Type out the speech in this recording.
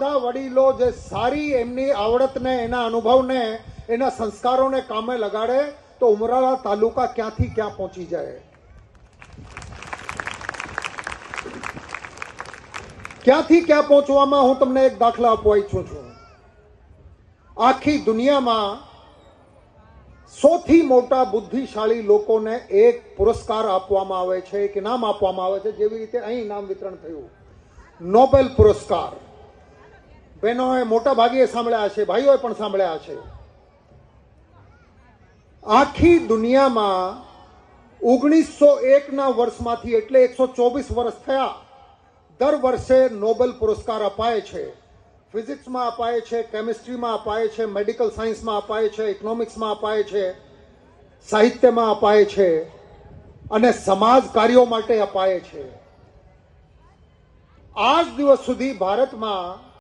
બધા વડીલો જે સારી એમની આવડતને, એના અનુભવને, એના સંસ્કારોને કામે લગાડે, તો ઉમરાળા તાલુકા ક્યાંથી ક્યાં પહોંચી જાય? ક્યાંથી ક્યાં પહોંચવામાં હું તમને એક દાખલા આપવા ઈચ્છું છું. આખી દુનિયામાં સૌથી મોટા બુદ્ધિશાળી લોકોને એક પુરસ્કાર આપવામાં આવે છે, એક ઇનામ આપવામાં આવે છે, જેવી રીતે અહીં ઇનામ વિતરણ થયું. નોબેલ પુરસ્કાર. બહેનોએ મોટા ભાગે સાંભળ્યા છે, ભાઈઓએ પણ સાંભળ્યા છે. આખી દુનિયામાં ઓગણીસો એકના વર્ષમાંથી એટલે એકસો ચોવીસ વર્ષ થયા, દર વર્ષે નોબેલ પુરસ્કાર અપાય છે. ફિઝિક્સમાં અપાય છે, કેમિસ્ટ્રીમાં અપાય છે, મેડિકલ સાયન્સમાં અપાય છે, ઇકોનોમિક્સમાં અપાય છે, સાહિત્યમાં અપાય છે અને સમાજ કાર્યો માટે અપાય છે. આજ દિવસ સુધી ભારતમાં